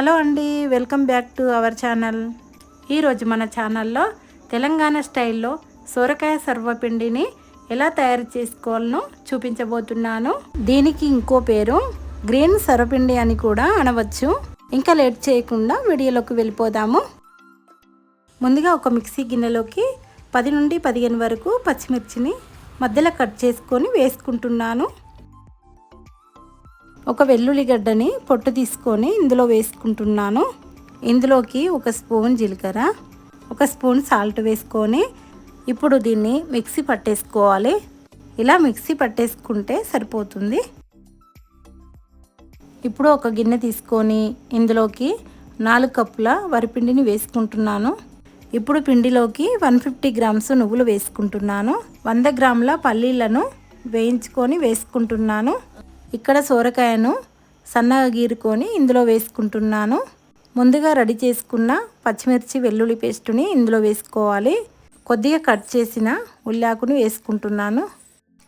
Hello అండి welcome back to our channel. ఈరోజు మన ఛానల్లో తెలంగాణ స్టైల్లో సొరకాయ సర్వపిండిని ఎలా తయారు చేసుకోవాలనో చూపించబోతున్నాను. దీనికి ఇంకో పేరు గ్రీన్ సర్వపిండి అని కూడా అనవచ్చు. ఇంకా లేట్ చేయకుండా వీడియోలోకి వెళ్ళిపోదాము. ముందుగా ఒక మిక్సీ గిన్నెలోకి పది నుండి పదిహేను వరకు పచ్చిమిర్చిని మధ్యలో కట్ చేసుకొని వేసుకుంటున్నాను. ఒక వెల్లుల్లిగడ్డని పొట్టు తీసుకొని ఇందులో వేసుకుంటున్నాను. ఇందులోకి ఒక స్పూన్ జీలకర్ర ఒక స్పూన్ సాల్ట్ వేసుకొని ఇప్పుడు దీన్ని మిక్సీ పట్టేసుకోవాలి. ఇలా మిక్సీ పట్టేసుకుంటే సరిపోతుంది. ఇప్పుడు ఒక గిన్నె తీసుకొని ఇందులోకి నాలుగు కప్పుల వరిపిండిని వేసుకుంటున్నాను. ఇప్పుడు పిండిలోకి వన్ ఫిఫ్టీ గ్రామ్స్ నువ్వులు వేసుకుంటున్నాను. వంద గ్రాముల పల్లీలను వేయించుకొని వేసుకుంటున్నాను. ఇక్కడ సోరకాయను సన్నగా గీరుకొని ఇందులో వేసుకుంటున్నాను. ముందుగా రెడీ చేసుకున్న పచ్చిమిర్చి వెల్లుల్లి పేస్టుని ఇందులో వేసుకోవాలి. కొద్దిగా కట్ చేసిన ఉల్లాకుని వేసుకుంటున్నాను.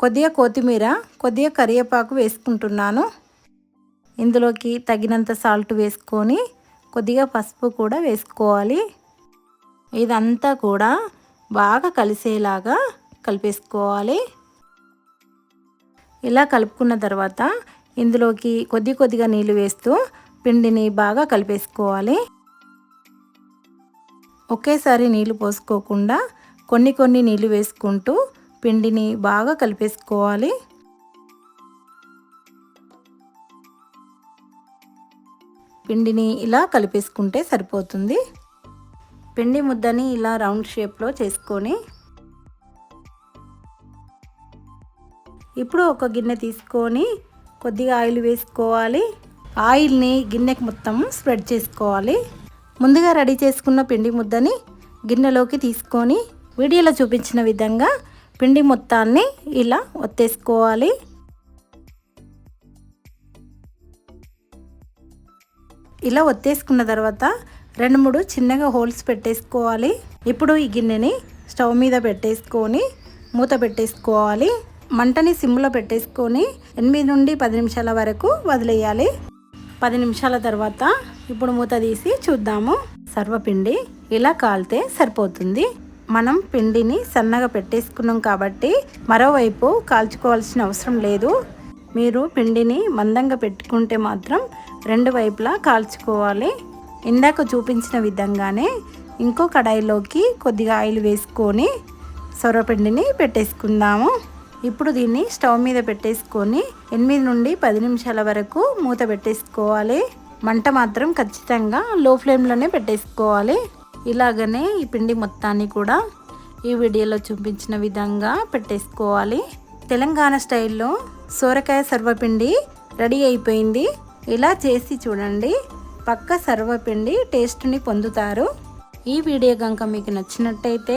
కొద్దిగా కొత్తిమీర కొద్దిగా కరివేపాకు వేసుకుంటున్నాను. ఇందులోకి తగినంత సాల్ట్ వేసుకొని కొద్దిగా పసుపు కూడా వేసుకోవాలి. ఇదంతా కూడా బాగా కలిసేలాగా కలిపేసుకోవాలి. ఇలా కలుపుకున్న తర్వాత ఇందులోకి కొద్ది కొద్దిగా నీళ్ళు వేస్తూ పిండిని బాగా కలిపేసుకోవాలి. ఒకేసారి నీళ్ళు పోసుకోకుండా కొన్ని కొన్ని నీళ్ళు వేసుకుంటూ పిండిని బాగా కలిపేసుకోవాలి. పిండిని ఇలా కలిపేసుకుంటే సరిపోతుంది. పిండి ముద్దని ఇలా రౌండ్ షేప్లో చేసుకొని ఇప్పుడు ఒక గిన్నె తీసుకొని కొద్దిగా ఆయిల్ వేసుకోవాలి. ఆయిల్ని గిన్నెకి మొత్తం స్ప్రెడ్ చేసుకోవాలి. ముందుగా రెడీ చేసుకున్న పిండి ముద్దని గిన్నెలోకి తీసుకొని వీడియోలో చూపించిన విధంగా పిండి మొత్తాన్ని ఇలా ఒత్తేసుకోవాలి. ఇలా ఒత్తేసుకున్న తర్వాత రెండు మూడు చిన్నగా హోల్స్ పెట్టేసుకోవాలి. ఇప్పుడు ఈ గిన్నెని స్టవ్ మీద పెట్టేసుకొని మూత పెట్టేసుకోవాలి. మంటని సిమ్లో పెట్టేసుకొని ఎనిమిది నుండి పది నిమిషాల వరకు వదిలేయాలి. పది నిమిషాల తర్వాత ఇప్పుడు మూత తీసి చూద్దాము. సర్వపిండి ఇలా కాలితే సరిపోతుంది. మనం పిండిని సన్నగా పెట్టేసుకున్నాం కాబట్టి మరోవైపు కాల్చుకోవాల్సిన అవసరం లేదు. మీరు పిండిని మందంగా పెట్టుకుంటే మాత్రం రెండు వైపులా కాల్చుకోవాలి. ఇందాక చూపించిన విధంగానే ఇంకో కడాయిలోకి కొద్దిగా ఆయిల్ వేసుకొని సొరపిండిని పెట్టేసుకుందాము. ఇప్పుడు దీన్ని స్టవ్ మీద పెట్టేసుకొని ఎనిమిది నుండి పది నిమిషాల వరకు మూత పెట్టేసుకోవాలి. మంట మాత్రం ఖచ్చితంగా లో ఫ్లేమ్లోనే పెట్టేసుకోవాలి. ఇలాగనే ఈ పిండి మొత్తాన్ని కూడా ఈ వీడియోలో చూపించిన విధంగా పెట్టేసుకోవాలి. తెలంగాణ స్టైల్లో సోరకాయ సర్వపిండి రెడీ అయిపోయింది. ఇలా చేసి చూడండి. పక్క సర్వపిండి టేస్ట్ని పొందుతారు. ఈ వీడియో కనుక మీకు నచ్చినట్టయితే